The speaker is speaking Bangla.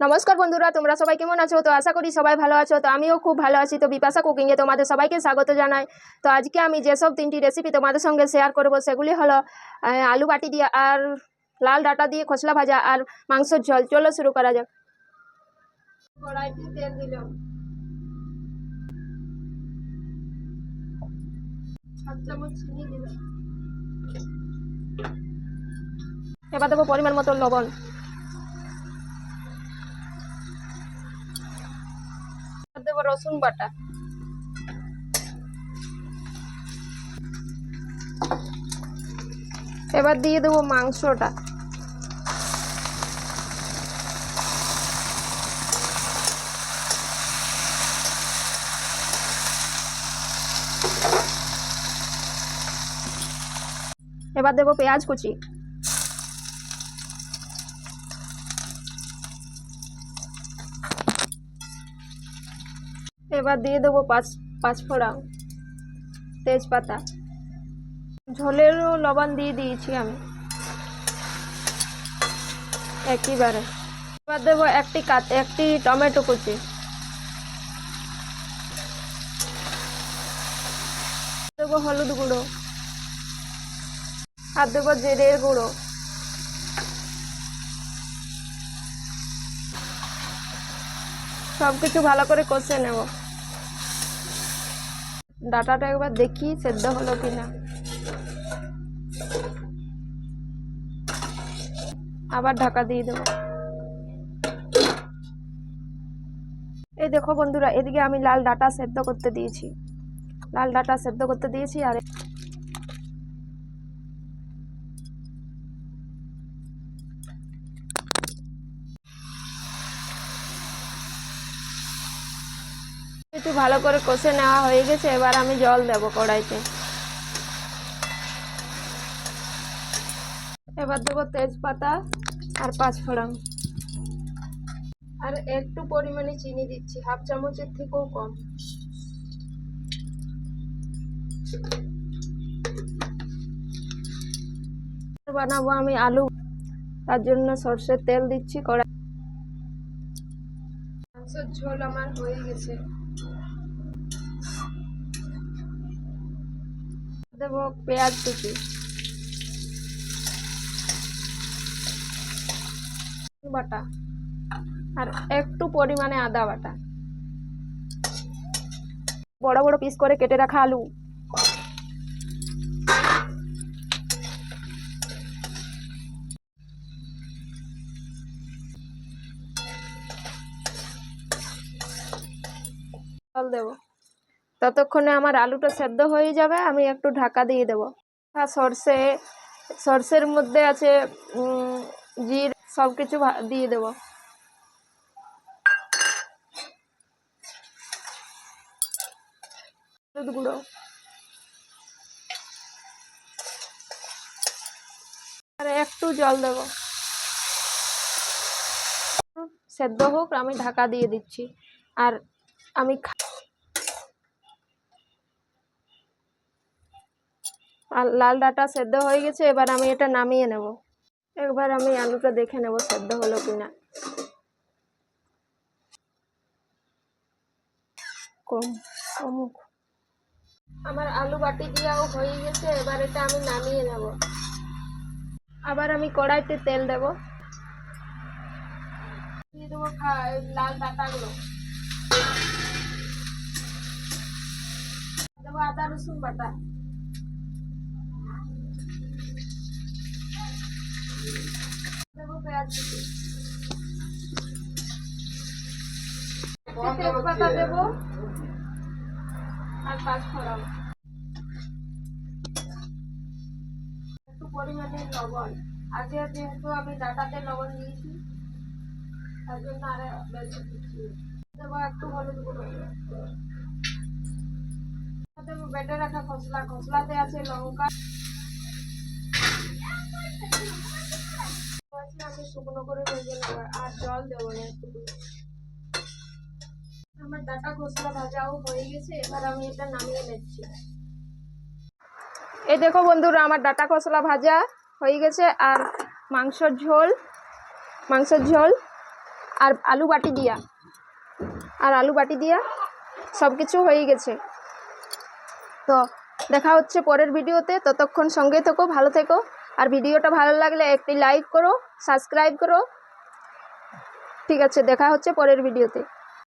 নমস্কার বন্ধুরা, তোমরা সবাই কেমন আছো? তো আশা করি সবাই ভালো আছো। তো আমিও খুব ভালো আছি। তো বিপাশা কুকিংয়ে তোমাদের সবাইকে স্বাগত জানাই। তো আজকে আমি যেসব তিনটি রেসিপি তোমাদের সঙ্গে শেয়ার করব, সেগুলি হলো আলু বাটি দিয়ে আর লাল ডাটা দিয়ে খসলা ভাজা আর মাংসের ঝোল। চলো শুরু করা যাক। এবার দেবো পরিমাণ মতো লবণ। দেবো রসুন বাটা। এবার দিয়ে দেবো মাংসটা। এবার দেবো পেঁয়াজ কুচি। এবার দিয়ে দেবো পাঁচ পাঁচ ফোড়া তেজপাতা। ঝোলেরও লবণ দিয়ে দিয়েছি আমি। একইবারে এবার দেবো একটি একটি টমেটো কুচি। দেবো হলুদ গুঁড়ো। আর দেবো জিরের গুঁড়ো। সব কিছু ভালো করে কষে নেব। ডাটাটা একবার দেখি, সেদ্ধ হলো কি না আবার ঢাকা দিয়ে দেবো। এই দেখো বন্ধুরা, এদিকে আমি লাল ডাটা সেদ্ধ করতে দিয়েছি। লাল ডাটা সেদ্ধ করতে দিয়েছি, আর একটু ভালো করে কষে নেওয়া হয়ে গেছে, এবার আমি জল দেব কড়াইতে। এবার দেবো তেজপাতা আর পাঁচ ফোড়ন আর একটু পরিমাণে চিনি দিচ্ছি, হাফ চামচের থেকেও কম। বানাবো আমি আলু। তার জন্য সর্ষের তেল দিচ্ছি কড়াই। মাংসের ঝোল আমার হয়ে গেছে। দেবো পেঁয়াজ কুচি। বাটা। আর একটু পরিমাণে আদা বাটা। বড় বড় পিস করে কেটে রাখা আলু। জল দেবো। ততক্ষণে আমার আলুটা সেদ্ধ হয়ে যাবে, আমি একটু ঢাকা দিয়ে দেবো। আর সর্ষে, সর্ষের মধ্যে আছে জির সব কিছু দিয়ে দেবো। হলুদ গুঁড়ো। আর একটু জল দেবো। সেদ্ধ হোক, আমি ঢাকা দিয়ে দিচ্ছি। আর আমি খা- আর লাল ডাটা সেদ্ধ হয়ে গেছে, এবার আমি এটা নামিয়ে নেব। একবার আমি আলুটা দেখে নেব সেদ্ধ হলো কিনা কম কমুক আমার আলু বাটি দিয়াও হয়ে গেছে, এবার এটা আমি নামিয়ে নেব। আবার আমি কড়াইতে তেল দেব। দিয়ে দেবো লাল ডাটাগুলো। দেবো আদা রসুন বাটা। আর পাঁচ ফোড়ন। একটু পরিমাণে লবণ। আগে যেহেতু আমি ডাটাতে লবণ দিয়েছি, তার জন্য আর বেশি দেবো একটু হলুদ গুঁড়ো। দেবো, বেটে খসলা। খসলাতে আছে লঙ্কা। শুকনো করে ভেজে নেব, আর জল দেবো না একটু আমার ডাটা খসলা ভাজাও হয়ে গেছে, এবার আমি এটা নামিয়ে নিচ্ছি। এই দেখো বন্ধুরা, আমার ডাটা খসলা ভাজা হয়ে গেছে, আর মাংসর ঝোল, মাংসের ঝোল, আর আলু বাটি দিয়া। আর আলু বাটি দিয়া সব কিছু হয়ে গেছে। তো দেখা হচ্ছে পরের ভিডিওতে, ততক্ষণ সঙ্গে থেকো, ভালো থেকো, আর ভিডিওটা ভালো লাগলে একটি লাইক করো, সাবস্ক্রাইব করো। ঠিক আছে, দেখা হচ্ছে পরের ভিডিওতে।